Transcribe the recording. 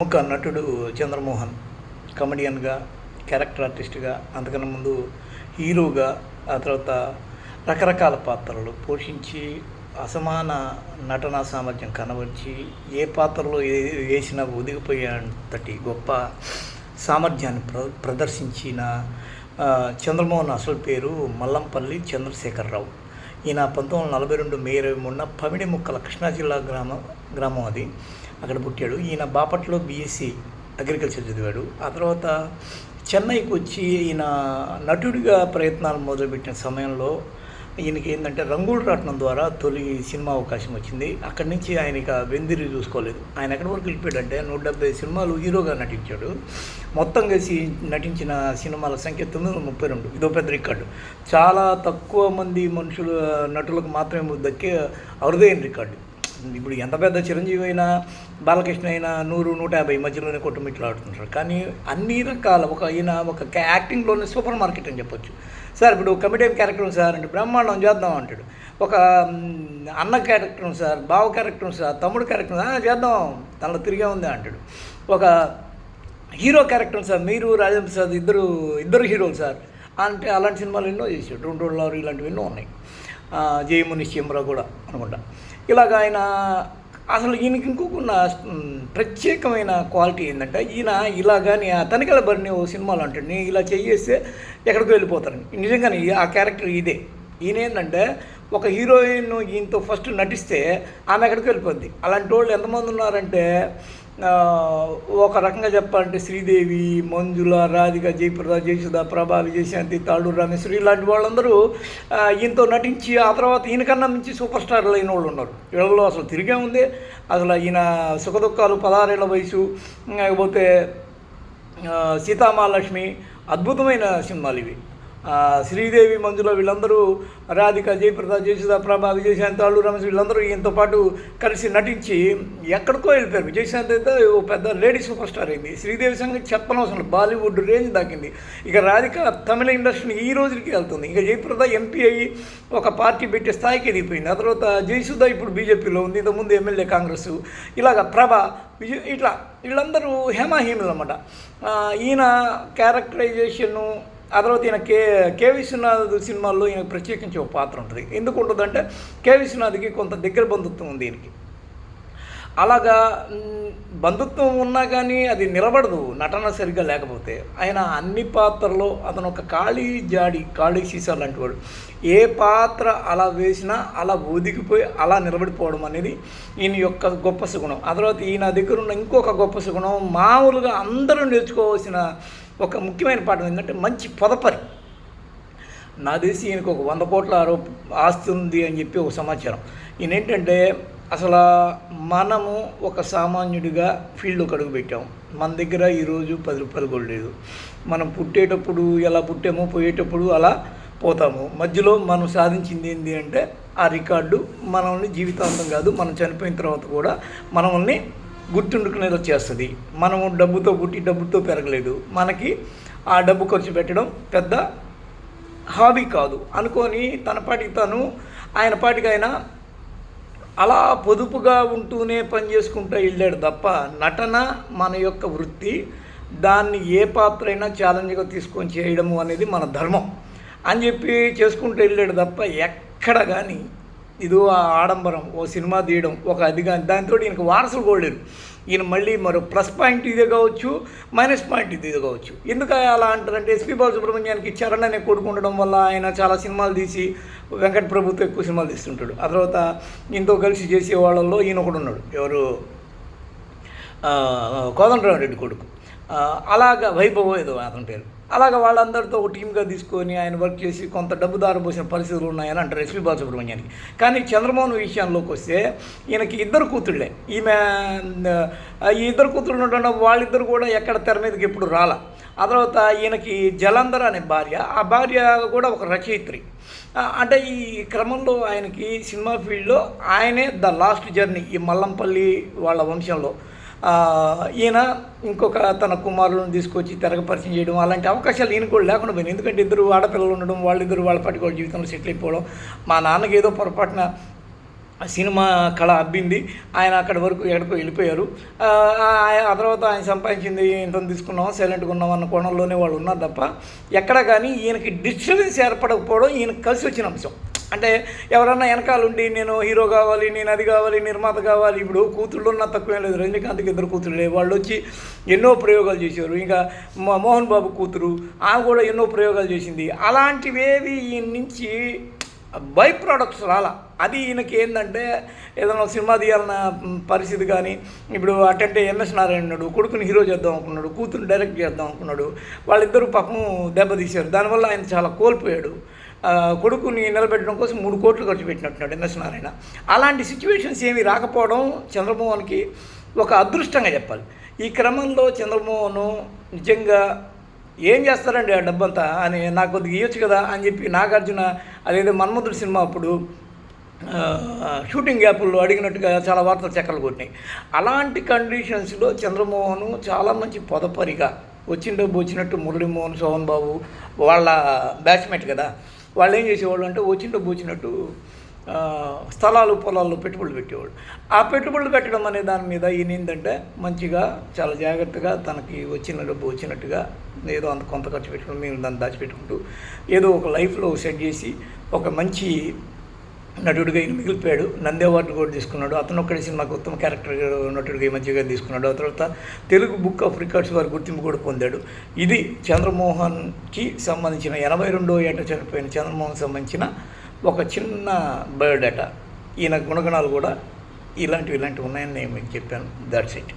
ప్రముఖ నటుడు చంద్రమోహన్ కమెడియన్గా క్యారెక్టర్ ఆర్టిస్ట్గా అంతకన్నా ముందు హీరోగా ఆ తర్వాత రకరకాల పాత్రలు పోషించి అసమాన నటనా సామర్థ్యం కనబరిచి ఏ పాత్రలో వేసినా ఒదిగిపోయేంతటి గొప్ప సామర్థ్యాన్ని ప్ర ప్రదర్శించిన చంద్రమోహన్ అసలు పేరు మల్లంపల్లి చంద్రశేఖరరావు. ఈయన పంతొమ్మిది వందల నలభై రెండు మే ఇరవై మూడున పమిడి ముక్కల కృష్ణా జిల్లా గ్రామం గ్రామం అది. అక్కడ పుట్టాడు. ఈయన బాపట్లో బీఎస్సీ అగ్రికల్చర్ చదివాడు. ఆ తర్వాత చెన్నైకి వచ్చి ఈయన నటుడిగా ప్రయత్నాలు మొదలుపెట్టిన సమయంలో ఈయనకి ఏంటంటే రంగుల రాట్నం ద్వారా తొలి సినిమా అవకాశం వచ్చింది. అక్కడి నుంచి ఆయన ఇక వెందిరి చూసుకోలేదు. ఆయన ఎక్కడి వరకు వెళ్ళిపోయాడంటే నూట డెబ్బై సినిమాలు హీరోగా నటించాడు. మొత్తం కలిసి నటించిన సినిమాల సంఖ్య తొమ్మిది వందల ముప్పై రెండు. ఇదో పెద్ద రికార్డు. చాలా తక్కువ మంది మనుషులు నటులకు మాత్రమే దక్కే అరుదైన రికార్డు. ఇప్పుడు ఎంత పెద్ద చిరంజీవి అయినా బాలకృష్ణ అయినా నూరు నూట యాభై మధ్యలోనే కొట్టుమిట్లాడుతుంటారు. కానీ అన్ని రకాల ఒక ఈయన ఒక యాక్టింగ్లోనే సూపర్ మార్కెట్ అని చెప్పొచ్చు. సార్ ఇప్పుడు కమిటీ క్యారెక్టర్ సార్ అంటే బ్రహ్మాండం చేద్దాం అంటాడు. ఒక అన్న క్యారెక్టర్ ఉంది సార్ బావ క్యారెక్టర్ ఉంది సార్ తమ్ముడు క్యారెక్టర్ చేద్దాం తనలో తిరిగే ఉంది అంటాడు. ఒక హీరో క్యారెక్టర్ సార్ మీరు రాజేంద్ర ప్రసాద్ ఇద్దరు ఇద్దరు హీరోలు సార్. అంటే అలాంటి సినిమాలు ఎన్నో చేశాడు. రెండు రోడ్ ఆరు ఇలాంటివి ఎన్నో ఉన్నాయి. ఆ, జయముని శిమరా కూడా అనుకుంటా. ఇలాగ ఆయన అసలు ఈయనకి ఇంకొక ప్రత్యేకమైన క్వాలిటీ ఏంటంటే ఈయన ఇలాగాని ఆ తనికల బరిని ఓ సినిమాలు అంటాడు నేను ఇలా చెయ్యేస్తే ఎక్కడికి వెళ్ళిపోతాను నిజంగానే ఆ క్యారెక్టర్ ఇదే. ఈయన ఏంటంటే ఒక హీరోయిన్ ఈయనతో ఫస్ట్ నటిస్తే ఆమె ఎక్కడికి వెళ్ళిపోద్ది. అలాంటి వాళ్ళు ఎంతమంది ఉన్నారంటే ఒక రకంగా చెప్పాలంటే శ్రీదేవి మంజుల రాధిక జయప్రద జయసుధ ప్రభా విజయశాంతి తాడు రామేశ్వరి ఇలాంటి వాళ్ళందరూ ఈయనతో నటించి ఆ తర్వాత ఈయనకన్నా మించి సూపర్ స్టార్లు అయిన వాళ్ళు ఉన్నారు. వీళ్ళలో అసలు తిరిగే ఉంది. అసలు ఈయన సుఖదుఖాలు పదహారేళ్ళ వయసు లేకపోతే సీతామహాలక్ష్మి అద్భుతమైన సినిమాలు ఇవి. శ్రీదేవి మంజుల వీళ్ళందరూ రాధిక జయప్రద జయసుధ ప్రభా విజయశాంతి అల్లు రమేష్ వీళ్ళందరూ ఈయనతో పాటు కలిసి నటించి ఎక్కడికో వెళ్ళిపోయారు. విజయశాంతి అయితే ఓ పెద్ద లేడీ సూపర్ స్టార్ అయింది. శ్రీదేవి సంగతి చెప్పనవసరం బాలీవుడ్ రేంజ్ దాకింది. ఇక రాధిక తమిళ ఇండస్ట్రీని ఈ రోజుకి వెళ్తుంది. ఇక జయప్రద ఎంపీ అయ్యి ఒక పార్టీ పెట్టే స్థాయికి ఎదిగిపోయింది. ఆ తర్వాత జయసుధ ఇప్పుడు బీజేపీలో ఉంది. ఇంతకుముందు ఎమ్మెల్యే కాంగ్రెస్. ఇలాగ ప్రభ విజయ్ ఇట్లా వీళ్ళందరూ హేమాహీములు అనమాట ఈయన క్యారెక్టరైజేషను ఆ తర్వాత ఈయన కే కే విశ్వనాథ్ సినిమాల్లో ఈయన ప్రత్యేకించి ఒక పాత్ర ఉంటుంది. ఎందుకు ఉంటుందంటే కే విశ్వనాథ్కి కొంత దగ్గర బంధుత్వం ఉంది ఈయనకి. అలాగా బంధుత్వం ఉన్నా కానీ అది నిలబడదు నటన సరిగ్గా లేకపోతే. ఆయన అన్ని పాత్రలో అతను ఒక ఖాళీ జాడి ఖాళీ సీసా లాంటి వాడు. ఏ పాత్ర అలా వేసినా అలా ఒదిగిపోయి అలా నిలబడిపోవడం అనేది ఈయన యొక్క గొప్ప సుగుణం. ఆ తర్వాత ఈయన దగ్గర ఉన్న ఇంకొక గొప్ప సుగుణం మామూలుగా అందరూ నేర్చుకోవాల్సిన ఒక ముఖ్యమైన పాఠం ఏంటంటే మంచి పొదపరి. నా తెలిసి ఈయనకు ఒక వంద కోట్ల ఆస్తి ఉంది అని చెప్పి ఒక సమాచారం. ఈయన ఏంటంటే అసలు మనము ఒక సామాన్యుడిగా ఫీల్డ్లోకి అడుగు పెట్టాం. మన దగ్గర ఈరోజు పది రూపాయలు కూడా లేదు. మనం పుట్టేటప్పుడు ఎలా పుట్టామో పోయేటప్పుడు అలా పోతాము. మధ్యలో మనం సాధించింది ఏంటి అంటే ఆ రికార్డు మనల్ని జీవితాంతం కాదు మనం చనిపోయిన తర్వాత కూడా మనల్ని గుర్తుండుకునేలా చేస్తుంది మనము డబ్బుతో పుట్టి డబ్బుతో పెరగలేదు. మనకి ఆ డబ్బు ఖర్చు పెట్టడం పెద్ద హాబీ కాదు. అనుకొని తన పాటికి తను ఆయన పాటికి ఆయన అలా పొదుపుగా ఉంటూనే పని చేసుకుంటూ వెళ్ళాడు తప్ప నటన మన యొక్క వృత్తి దాన్ని ఏ పాత్ర అయినా ఛాలెంజ్గా తీసుకొని చేయడము అనేది మన ధర్మం అని చెప్పి చేసుకుంటూ వెళ్ళాడు తప్ప ఎక్కడ కానీ ఇదో ఆ ఆడంబరం ఓ సినిమా తీయడం ఒక అది కానీ దాంతో ఈయనకు వారసులు కూడా లేరు. ఈయన మళ్ళీ మరో ప్లస్ పాయింట్ ఇదే కావచ్చు మైనస్ పాయింట్ ఇది కావచ్చు. ఎందుకు అలా అంటారంటే ఎస్పీ బాలసుబ్రహ్మణ్యానికి చరణ్ అనే కొడుకు ఉండడం వల్ల ఆయన చాలా సినిమాలు తీసి వెంకట ప్రభుత్వం ఎక్కువ సినిమాలు తీస్తుంటాడు. ఆ తర్వాత ఇంతో కలిసి చేసే వాళ్ళల్లో ఈయన ఒకడు ఉన్నాడు. ఎవరు? ఆ, కోదండరామరెడ్డి కొడుకు. అలాగా వైభవ ఏదో అతని పేరు. అలాగ వాళ్ళందరితో ఒక టీమ్గా తీసుకొని ఆయన వర్క్ చేసి కొంత డబ్బు దారబోసిన పరిస్థితులు ఉన్నాయని అంటారు ఎస్పీ బాలసుబ్రహ్మణ్యానికి. కానీ చంద్రమోహన్ విషయంలోకి వస్తే ఈయనకి ఇద్దరు కూతుళ్ళే. ఈమె ఈ ఇద్దరు కూతుళ్ళు ఉండడం వాళ్ళిద్దరు కూడా ఎక్కడ తెర మీదకి ఎప్పుడు రాల. ఆ తర్వాత ఈయనకి జలంధర్ అనే భార్య ఆ భార్య కూడా ఒక రచయిత్రి. అంటే ఈ క్రమంలో ఆయనకి సినిమా ఫీల్డ్లో ఆయనే ద లాస్ట్ జర్నీ ఈ మల్లంపల్లి వాళ్ళ వంశంలో. ఈయన ఇంకొక తన కుమారులను తీసుకొచ్చి తెరగ పరిచయం చేయడం అలాంటి అవకాశాలు ఈయన కూడా లేకుండా పోయింది ఎందుకంటే ఇద్దరు ఆడపిల్లలు ఉండడం వాళ్ళిద్దరు వాళ్ళ పాటి వాళ్ళ జీవితంలో సెటిల్ అయిపోవడం. మా నాన్నకి ఏదో పొరపాటున సినిమా కళ అబ్బింది. ఆయన అక్కడి వరకు ఎక్కడికో వెళ్ళిపోయారు. ఆ ఆ- ఆ తర్వాత ఆయన సంపాదించింది ఇంత తీసుకున్నాం సైలెంట్గా ఉన్నాం అన్న కోణంలోనే వాళ్ళు ఉన్నారు తప్ప ఎక్కడ కానీ ఈయనకి డిస్టర్బెన్స్ ఏర్పడకపోవడం ఈయనకి కలిసి వచ్చిన అంశం. అంటే ఎవరన్నా వెనకాల ఉండి నేను హీరో కావాలి నేను అది కావాలి నిర్మాత కావాలి ఇప్పుడు కూతుళ్ళు ఉన్నా తక్కువేం లేదు. రజనీకాంత్కి ఇద్దరు కూతురులే వాళ్ళు వచ్చి ఎన్నో ప్రయోగాలు చేశారు. ఇంకా మోహన్ బాబు కూతురు ఆమె కూడా ఎన్నో ప్రయోగాలు చేసింది. అలాంటివేవి ఈయన నుంచి బై ప్రోడక్ట్స్ రాలా. అది ఈయనకి ఏంటంటే ఏదైనా సినిమా తీయాలన్న పరిస్థితి కానీ ఇప్పుడు అటంటే ఎంఎస్ నారాయణ ఉన్నాడు కొడుకుని హీరో చేద్దాం అనుకున్నాడు కూతురు డైరెక్ట్ చేద్దాం అనుకున్నాడు వాళ్ళిద్దరూ పాపం దెబ్బతీశారు. దానివల్ల ఆయన చాలా కోల్పోయాడు. కొడుకుని నిలబెట్టడం కోసం మూడు కోట్లు ఖర్చు పెట్టినట్టున్నాడు ఎంఎస్ నారాయణ అలాంటి సిచ్యువేషన్స్ ఏమీ రాకపోవడం చంద్రమోహన్కి ఒక అదృష్టంగా చెప్పాలి. ఈ క్రమంలో చంద్రమోహన్ నిజంగా ఏం చేస్తారండి ఆ డబ్బంతా? అని నాకు కొద్దిగా ఇవ్వచ్చు కదా అని చెప్పి నాగార్జున అదేదో మన్మధుడు సినిమా అప్పుడు షూటింగ్ గ్యాపుల్లో అడిగినట్టుగా చాలా వార్తలు చెక్కలు కొట్టినాయి. అలాంటి కండిషన్స్లో చంద్రమోహన్ చాలా మంచి పొదపరిగా వచ్చిన డబ్బు వచ్చినట్టు మురళీమోహన్ సోహన్ బాబు వాళ్ళ బ్యాచ్మేట్ కదా వాళ్ళు ఏం చేసేవాళ్ళు అంటే వచ్చినట్టు పోచినట్టు స్థలాలు పొలాల్లో పెట్టుబడులు పెట్టేవాళ్ళు. ఆ పెట్టుబడులు పెట్టడం అనే దాని మీద ఈయన ఏంటంటే మంచిగా చాలా జాగ్రత్తగా తనకి వచ్చిన డబ్బు వచ్చినట్టుగా ఏదో అంత కొంత ఖర్చు పెట్టుకుని మేము దాన్ని దాచిపెట్టుకుంటూ ఏదో ఒక లైఫ్లో సెట్ చేసి ఒక మంచి నటుడిగా మిగిలిపోయాడు. నంది అవార్డు కూడా తీసుకున్నాడు. అతను ఒక్కడే సినిమాకి ఉత్తమ క్యారెక్టర్ నటుడిగా ఈ మంచిగా తీసుకున్నాడు. ఆ తర్వాత తెలుగు బుక్ ఆఫ్ రికార్డ్స్ వారి గుర్తింపు కూడా పొందాడు. ఇది చంద్రమోహన్కి సంబంధించిన ఎనభై రెండో ఏట చనిపోయిన చంద్రమోహన్ సంబంధించిన ఒక చిన్న బయోడేటా ఈయన గుణగణాలు కూడా ఇలాంటివి ఇలాంటివి ఉన్నాయని నేను మీకు చెప్పాను. That's it